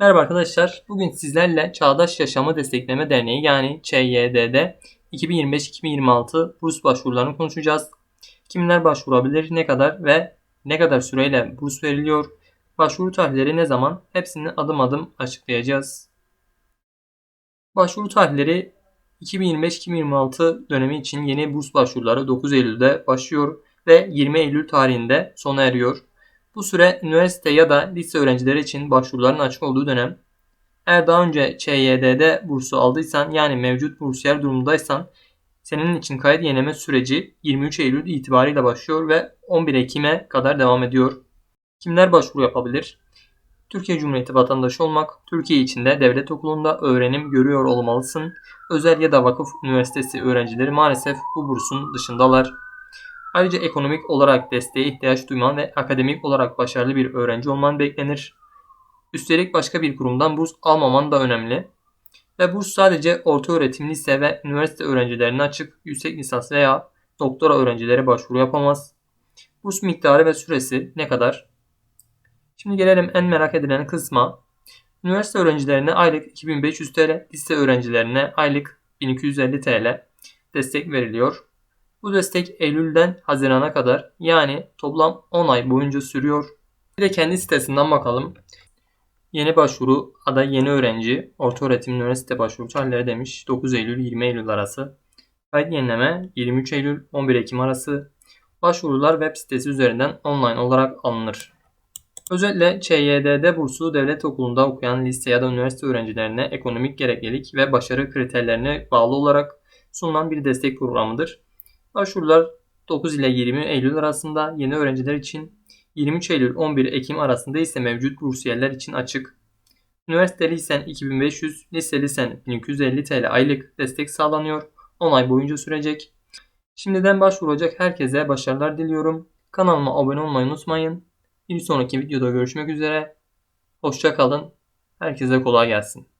Merhaba arkadaşlar. Bugün sizlerle Çağdaş Yaşamı Destekleme Derneği yani ÇYD'de 2025-2026 burs başvurularını konuşacağız. Kimler başvurabilir, ne kadar ve ne kadar süreyle burs veriliyor, başvuru tarihleri ne zaman hepsini adım adım açıklayacağız. Başvuru tarihleri 2025-2026 dönemi için yeni burs başvuruları 9 Eylül'de başlıyor ve 20 Eylül tarihinde sona eriyor. Bu süre üniversite ya da lise öğrencileri için başvuruların açık olduğu dönem. Eğer daha önce ÇYD'de bursu aldıysan yani mevcut bursiyer durumundaysan senin için kayıt yenileme süreci 23 Eylül itibariyle başlıyor ve 11 Ekim'e kadar devam ediyor. Kimler başvuru yapabilir? Türkiye Cumhuriyeti vatandaşı olmak, Türkiye içinde devlet okulunda öğrenim görüyor olmalısın. Özel ya da vakıf üniversitesi öğrencileri maalesef bu bursun dışındalar. Ayrıca ekonomik olarak desteğe ihtiyaç duyman ve akademik olarak başarılı bir öğrenci olman beklenir. Üstelik başka bir kurumdan burs almaman da önemli. Ve burs sadece orta öğretim, lise ve üniversite öğrencilerine açık, yüksek lisans veya doktora öğrencilere başvuru yapamaz. Burs miktarı ve süresi ne kadar? Şimdi gelelim en merak edilen kısma. Üniversite öğrencilerine aylık 2500 TL, lise öğrencilerine aylık 1250 TL destek veriliyor. Bu destek Eylül'den Haziran'a kadar yani toplam 10 ay boyunca sürüyor. Bir de kendi sitesinden bakalım. Yeni başvuru aday yeni öğrenci orta öğretim üniversite başvuru tarihleri demiş. 9 Eylül 20 Eylül arası. Kayıt yenileme 23 Eylül 11 Ekim arası. Başvurular web sitesi üzerinden online olarak alınır. Özellikle ÇYD'de bursu devlet okulunda okuyan lise ya da üniversite öğrencilerine ekonomik gereklilik ve başarı kriterlerine bağlı olarak sunulan bir destek programıdır. Başvurular 9 ile 20 Eylül arasında yeni öğrenciler için 23 Eylül 11 Ekim arasında ise mevcut bursiyerler için açık. Üniversiteli isen 2500, liseli isen 1250 TL aylık destek sağlanıyor. 10 ay boyunca sürecek. Şimdiden başvuracak herkese başarılar diliyorum. Kanalıma abone olmayı unutmayın. Bir sonraki videoda görüşmek üzere. Hoşça kalın. Herkese kolay gelsin.